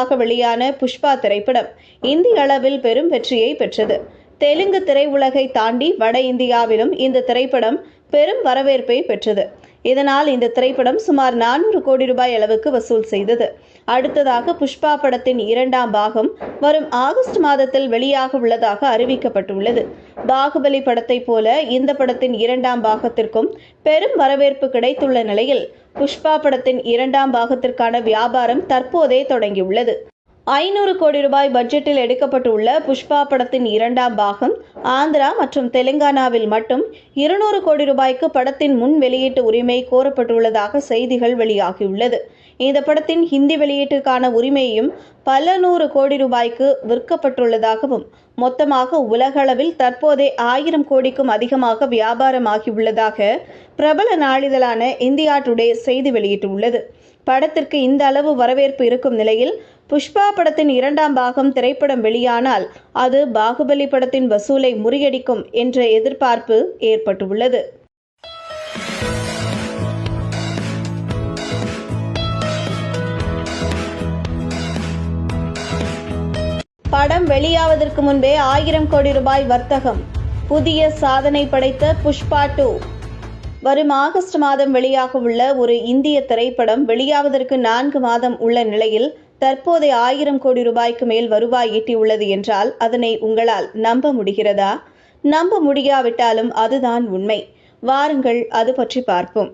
ஆக வெளியான புஷ்பா திரைப்படம் இந்திய அளவில் பெரும் வெற்றியை பெற்றது. தெலுங்கு திரையுலகை தாண்டி வட இந்தியாவிலும் இந்த திரைப்படம் பெரும் வரவேற்பை பெற்றது. இதனால் இந்த திரைப்படம் சுமார் நானூறு கோடி ரூபாய் அளவுக்கு வசூல் செய்தது. அடுத்ததாக புஷ்பா படத்தின் இரண்டாம் பாகம் வரும் ஆகஸ்ட் மாதத்தில் வெளியாக உள்ளதாக அறிவிக்கப்பட்டுள்ளது. பாகுபலி படத்தைப் போல இந்த படத்தின் இரண்டாம் பாகத்திற்கும் பெரும் வரவேற்பு கிடைத்துள்ள நிலையில் புஷ்பா படத்தின் இரண்டாம் பாகத்திற்கான வியாபாரம் தற்போதே தொடங்கியுள்ளது. ஐநூறு கோடி ரூபாய் பட்ஜெட்டில் எடுக்கப்பட்டுள்ள புஷ்பா படத்தின் இரண்டாம் பாகம் ஆந்திரா மற்றும் தெலுங்கானாவில் மட்டும் இருநூறு கோடி ரூபாய்க்கு படத்தின் முன் வெளியீட்டு உரிமை கோரப்பட்டுள்ளதாக செய்திகள் வெளியாகியுள்ளது. இந்த படத்தின் ஹிந்தி வெளியீட்டுக்கான உரிமையும் பல நூறு கோடி ரூபாய்க்கு விற்கப்பட்டுள்ளதாகவும் மொத்தமாக உலகளவில் தற்போதே ஆயிரம் கோடிக்கும் அதிகமாக வியாபாரமாகியுள்ளதாக பிரபல நாளிதழான இந்தியா டுடே செய்தி வெளியிட்டுள்ளது. படத்திற்கு இந்த அளவு வரவேற்பு இருக்கும் நிலையில் புஷ்பா படத்தின் இரண்டாம் பாகம் திரைப்படம் வெளியானால் அது பாகுபலி படத்தின் வசூலை முறியடிக்கும் என்ற எதிர்பார்ப்பு ஏற்பட்டுள்ளது. படம் வெளியாவதற்கு முன்பே ஆயிரம் கோடி ரூபாய் வர்த்தகம். புதிய சாதனை படைத்த புஷ்பா டூ. வரும் ஆகஸ்ட் மாதம் வெளியாக உள்ள ஒரு இந்திய திரைப்படம் வெளியாவதற்கு நான்கு மாதம் உள்ள நிலையில் தற்போதைய ஆயிரம் கோடி ரூபாய்க்கு மேல் வருவாய் ஈட்டியுள்ளது என்றால் அதனை உங்களால் நம்ப முடிகிறதா? நம்ப முடியாவிட்டாலும் அதுதான் உண்மை. வாருங்கள் அது பற்றி பார்ப்போம்.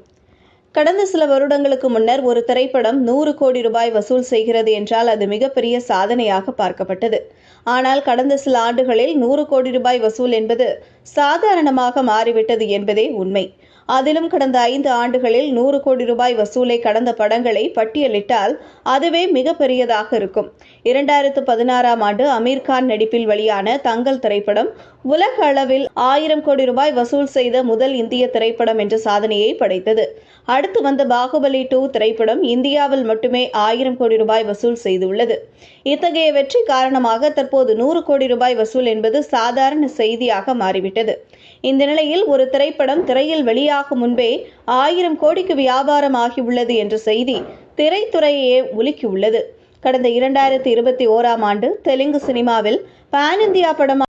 கடந்த சில வருடங்களுக்கு முன்னர் ஒரு திரைப்படம் நூறு கோடி ரூபாய் வசூல் செய்கிறது என்றால் அது மிகப்பெரிய சாதனையாக பார்க்கப்பட்டது. ஆனால் கடந்த சில ஆண்டுகளில் நூறு கோடி ரூபாய் வசூல் என்பது சாதாரணமாக மாறிவிட்டது என்பதே உண்மை. அதிலும் கடந்த ஐந்து ஆண்டுகளில் நூறு கோடி ரூபாய் வசூலை கடந்த படங்களை பட்டியலிட்டால் அதுவே மிகப்பெரியதாக இருக்கும். இரண்டாயிரத்து பதினாறாம் ஆண்டு அமீர்கான் நடிப்பில் வெளியான தங்கல் திரைப்படம் உலக அளவில் ஆயிரம் கோடி ரூபாய் வசூல் செய்த முதல் இந்திய திரைப்படம் என்ற சாதனையை படைத்தது. அடுத்து வந்த பாகுபலி டூ திரைப்படம் இந்தியாவில் மட்டுமே ஆயிரம் கோடி ரூபாய் வசூல் செய்துள்ளது. இத்தகைய வெற்றி காரணமாக தற்போது நூறு கோடி ரூபாய் வசூல் என்பது சாதாரண செய்தியாக மாறிவிட்டது. இந்த நிலையில் ஒரு திரைப்படம் திரையில் வெளியாகும் முன்பே ஆயிரம் கோடிக்கு வியாபாரம் ஆகியுள்ளது என்ற செய்தி திரைத்துறையே உலுக்கியுள்ளது. கடந்த இரண்டாயிரத்தி இருபத்தி ஓராம் ஆண்டு தெலுங்கு சினிமாவில் பான் இந்தியா படம்